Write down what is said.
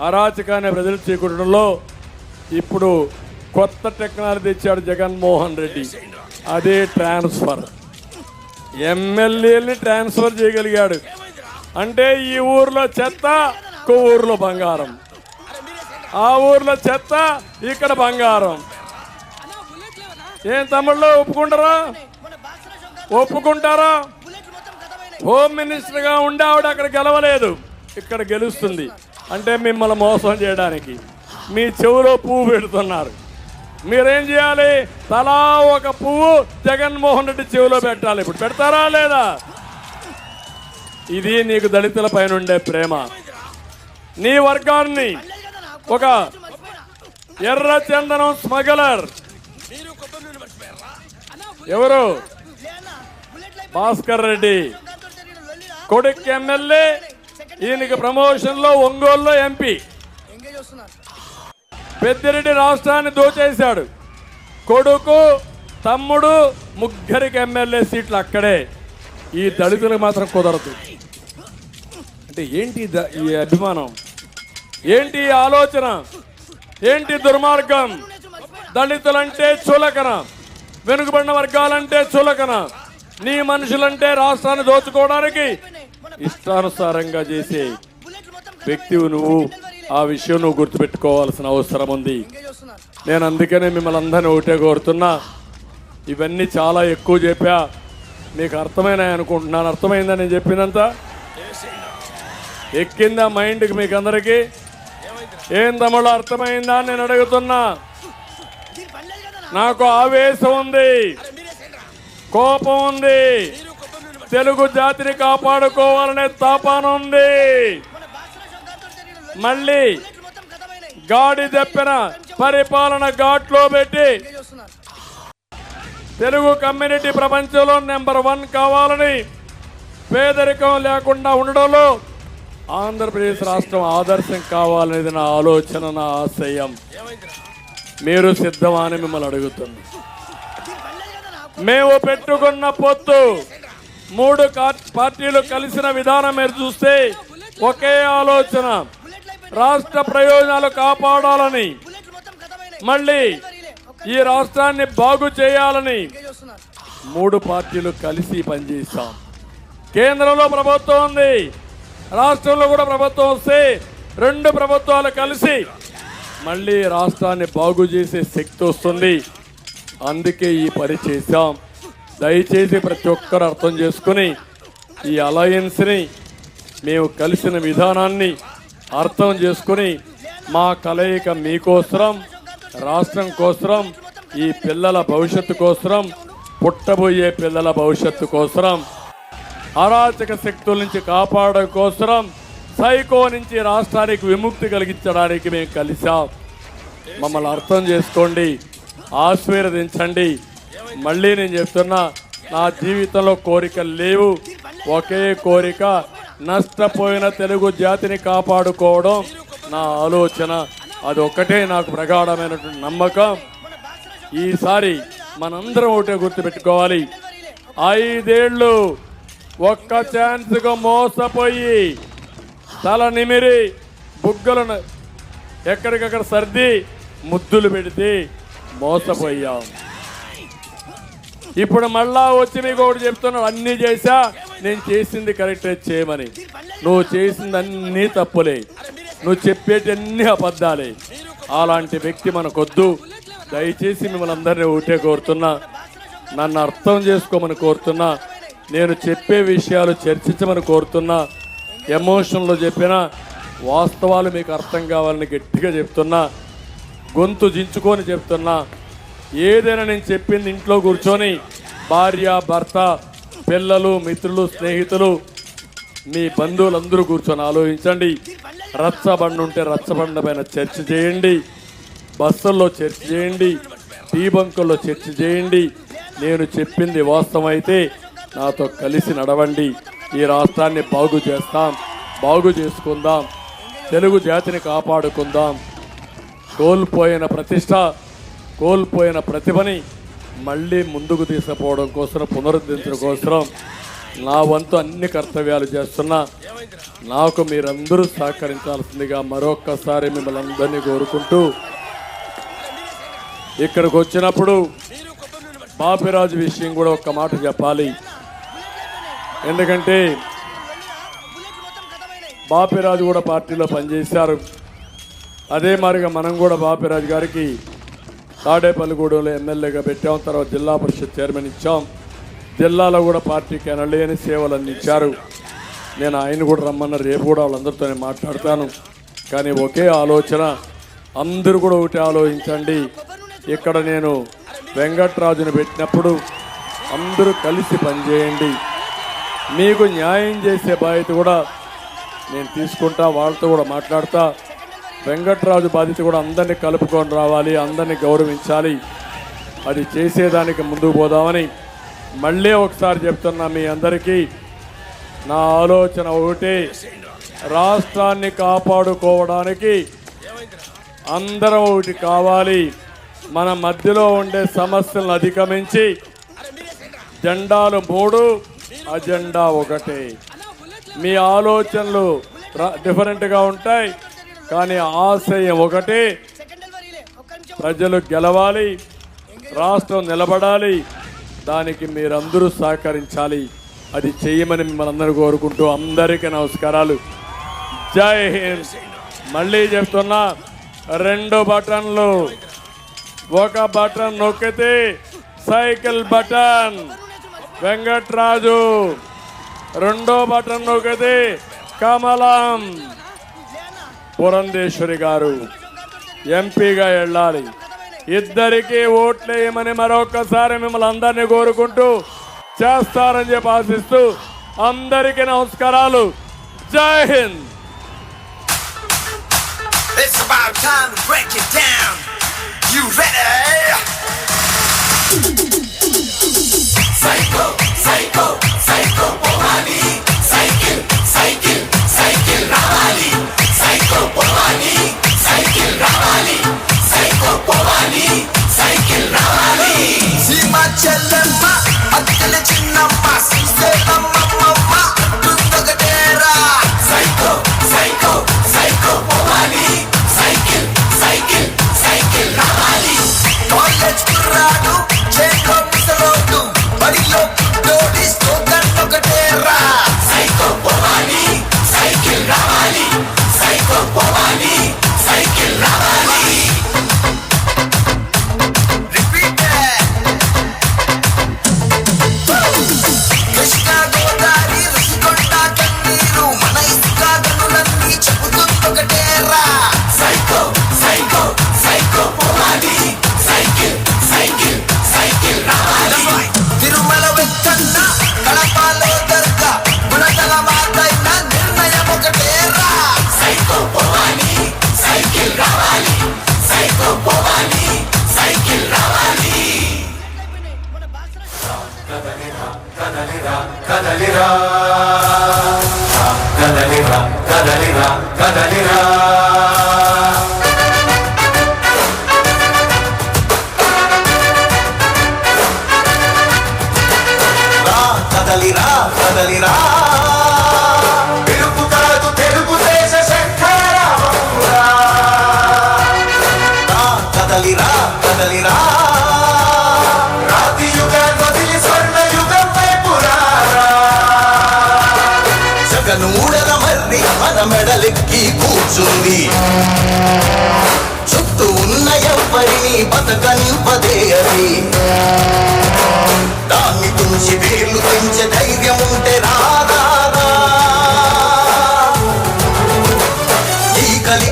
అరాచకాన్ని ప్రజలు చేకూరడంలో ఇప్పుడు కొత్త టెక్నాలజీ ఇచ్చాడు జగన్మోహన్ రెడ్డి. అదే ట్రాన్స్ఫర్. ఎమ్మెల్యేని ట్రాన్స్ఫర్ చేయగలిగాడు. అంటే ఈ ఊర్లో చెత్త ఇంకో ఊర్లో బంగారం. ఆ ఊర్లో చెత్త ఇక్కడ బంగారం. ఏం తమిళలో ఒప్పుకుంటారా? ఒప్పుకుంటారా? హోమ్ మినిస్టర్గా ఉండే ఆవిడ అక్కడ గెలవలేదు. ఇక్కడ గెలుస్తుంది. అంటే మిమ్మల్ని మోసం చేయడానికి. మీ చెవులో పువ్వు పెడుతున్నారు. మీరేం చేయాలి? తలా ఒక పువ్వు జగన్మోహన్ రెడ్డి చెవిలో పెట్టాలి. ఇప్పుడు పెడతారా లేదా? ఇది నీకు దళితుల పైన ఉండే ప్రేమ. నీ వర్గాన్ని ఒక ఎర్ర చందనం స్మగలర్. ఎవరు? భాస్కర్ రెడ్డి. కొడుకు ఎమ్మెల్యే ఈయనకి ప్రమోషన్లో ఒంగోలులో ఎంపీ పెద్దిరెడ్డి రాష్ట్రాన్ని దోచేశాడు. కొడుకు తమ్ముడు ముగ్గురికి ఎమ్మెల్యే సీట్లు అక్కడే. ఈ దళితులకు మాత్రం కుదరదు. అంటే ఏంటి ఈ అభిమానం? ఏంటి ఆలోచన? ఏంటి దుర్మార్గం? దళితులంటే చులకన. వెనుకబడిన వర్గాలంటే చులకన. నీ మనుషులంటే రాష్ట్రాన్ని దోచుకోవడానికి ఇష్టానుసారంగా చేసే వ్యక్తివు నువ్వు. ఆ విషయం నువ్వు గుర్తుపెట్టుకోవాల్సిన అవసరం ఉంది. నేను అందుకనే మిమ్మల్ని అందరినీ ఒకటే కోరుతున్నా. ఇవన్నీ చాలా ఎక్కువ చెప్పా. మీకు అర్థమైనాయి అనుకుంటున్నాను. అర్థమైందా నేను చెప్పినంత? ఎక్కిందా మైండ్కి మీకు అందరికీ? ఏం తమ్ముడు అర్థమైందా నేను అడుగుతున్నా. నాకు ఆవేశం ఉంది. కోపం ఉంది. తెలుగు జాతిని కాపాడుకోవాలనే తాపానుంది మళ్ళీ గాడి తెప్పిన పరిపాలన ఘాట్లో పెట్టి తెలుగు కమ్యూనిటీ ప్రపంచంలో నెంబర్ వన్ కావాలని పేదరికం లేకుండా ఉండడంలో ఆంధ్రప్రదేశ్ రాష్ట్రం ఆదర్శం కావాలనేది నా ఆలోచన నా ఆశయం. మీరు సిద్ధమా అని మిమ్మల్ని అడుగుతుంది మేము పెట్టుకున్న పొత్తు మూడు పార్టీలు కలిసిన విధానం మీరు చూస్తే ఒకే ఆలోచన. రాష్ట్ర ప్రయోజనాలు కాపాడాలని. మళ్ళీ ఈ రాష్ట్రాన్ని బాగు చేయాలని మూడు పార్టీలు కలిసి పనిచేస్తాం కేంద్రంలో ప్రభుత్వం ఉంది. రాష్ట్రంలో కూడా ప్రభుత్వం వస్తే రెండు ప్రభుత్వాలు కలిసి మళ్ళీ రాష్ట్రాన్ని బాగు చేసే శక్తి వస్తుంది. అందుకే ఈ పని చేశాం. దయచేసి ప్రతి ఒక్కరు అర్థం చేసుకుని ఈ అలయన్స్ని మేము కలిసిన విధానాన్ని అర్థం చేసుకుని మా కలయిక మీకోసరం రాష్ట్రం కోసరం ఈ పిల్లల భవిష్యత్తు కోసరం పుట్టబోయే పిల్లల భవిష్యత్తు కోసరం అరాచక శక్తుల నుంచి కాపాడడం కోసరం సైకో నుంచి రాష్ట్రానికి విముక్తి కలిగించడానికి మేము కలిసాం మమ్మల్ని అర్థం చేసుకోండి ఆశీర్వదించండి. మళ్ళీ నేను చెప్తున్నా నా జీవితంలో కోరికలు లేవు. ఒకే కోరిక నష్టపోయిన తెలుగు జాతిని కాపాడుకోవడం నా ఆలోచన. అది ఒక్కటే నాకు ప్రగాఢమైనటువంటి నమ్మకం. ఈసారి మనందరం ఒకటే గుర్తుపెట్టుకోవాలి. ఐదేళ్ళు ఒక్క ఛాన్స్గా మోసపోయి తల నిమిరి బుగ్గలను ఎక్కడికక్కడ సర్ది ముద్దులు పెడితే మోసపోయాం. ఇప్పుడు మళ్ళా వచ్చి మీకు ఒకటి చెప్తున్నాడు అన్ని చేశా నేను చేసింది కరెక్టే చేయమని. నువ్వు చేసింది అన్నీ తప్పులే. నువ్వు చెప్పేటి అన్ని అబద్ధాలే. అలాంటి వ్యక్తి మనకొద్దు. దయచేసి మిమ్మల్ని అందరినీ ఒకటే కోరుతున్నా. నన్ను అర్థం చేసుకోమని కోరుతున్నా. నేను చెప్పే విషయాలు చర్చించమని కోరుతున్నా. ఎమోషన్లో చెప్పిన వాస్తవాలు మీకు అర్థం కావాలని గట్టిగా చెప్తున్నా. గొంతు దించుకొని చెప్తున్నా. ఏదైనా నేను చెప్పింది ఇంట్లో కూర్చొని భార్య భర్త పిల్లలు మిత్రులు స్నేహితులు మీ బంధువులందరూ కూర్చొని ఆలోచించండి. రచ్చబండ ఉంటే రచ్చబండ పైన చర్చ చేయండి. బస్సుల్లో చర్చ చేయండి. టీ బంకుల్లో చర్చ చేయండి. నేను చెప్పింది వాస్తవమైతే నాతో కలిసి నడవండి. ఈ రాష్ట్రాన్ని బాగు చేస్తాం బాగు చేసుకుందాం తెలుగు జాతిని కాపాడుకుందాం. కోల్పోయిన ప్రతిష్ట కోల్పోయిన ప్రతిభని మళ్ళీ ముందుకు తీసుకుపోవడం కోసం పునరుద్ధరించడం కోసం నా వంతు అన్ని కర్తవ్యాలు చేస్తున్నా. నాకు మీరందరూ సహకరించాల్సిందిగా మరొక్కసారి మిమ్మల్ని అందరినీ కోరుకుంటూ ఇక్కడికి వచ్చినప్పుడు బాపిరాజు విషయం కూడా ఒక్క మాట చెప్పాలి. ఎందుకంటే బాపిరాజు కూడా పార్టీలో పనిచేశారు. అదే మరిగా మనం కూడా బాపిరాజు గారికి తాడేపల్లిగూడెంలో ఎమ్మెల్యేగా పెట్టాం. తర్వాత జిల్లా పరిషత్ చైర్మన్ ఇచ్చాం. జిల్లాలో కూడా పార్టీకి అనలేని సేవలు అందించారు నేను ఆయన కూడా రమ్మన్న రేపు కూడా వాళ్ళందరితో నేను మాట్లాడతాను. కానీ ఒకే ఆలోచన అందరూ కూడా ఒకటి ఆలోచించండి. ఇక్కడ నేను వెంకట్రాజును పెట్టినప్పుడు అందరూ కలిసి పనిచేయండి. మీకు న్యాయం చేసే బాధ్యత కూడా నేను తీసుకుంటా వాళ్ళతో కూడా మాట్లాడతా. వెంకట్రాజు బాధ్యత కూడా అందరినీ కలుపుకొని రావాలి అందరినీ గౌరవించాలి. అది చేసేదానికి ముందుకు పోదామని మళ్ళీ ఒకసారి చెప్తున్నా మీ అందరికీ నా ఆలోచన ఒకటి రాష్ట్రాన్ని కాపాడుకోవడానికి అందరం ఒకటి కావాలి. మన మధ్యలో ఉండే సమస్యలను అధిగమించి జెండాలు మూడు అజెండా ఒకటి. మీ ఆలోచనలు డిఫరెంట్గా ఉంటాయి. కానీ ఆశయం ఒకటే. ప్రజలు గెలవాలి రాష్ట్రం నిలబడాలి దానికి మీరందరూ సహకరించాలి. అది చేయమని మిమ్మల్ని అందరూ కోరుకుంటూ అందరికీ నమస్కారాలు. జై హింద్. మళ్ళీ చెప్తున్నా రెండు బటన్లు. ఒక బటన్ నొక్కితే సైకిల్ బటన్. వెంకట్రాజు. రెండో బటన్ నొక్కితే కమలం. పురంధేశ్వరి గారు ఎంపీగా వెళ్ళాలి ఇద్దరికి ఓట్లేయమని మరొకసారి మిమ్మల్ని అందరినీ కోరుకుంటూ చేస్తారని చెప్పి ఆశిస్తూ అందరికీ నమస్కారాలు జై Hind It's about time to break it down. You ready? Psycho, psycho, psycho, Pomani. Cycle, cycle, psycho. కదలిరా కదలిరా కదలిరా కదలిరా. రా కదలిరా కదలిరా మెడలెక్కి కూర్చుంది. చుట్టూ ఉన్న ఎవరిని బతకనివ్వదే అది. దాన్ని తుంచి వేలు పెంచే ధైర్యం ఉంటే రాదా?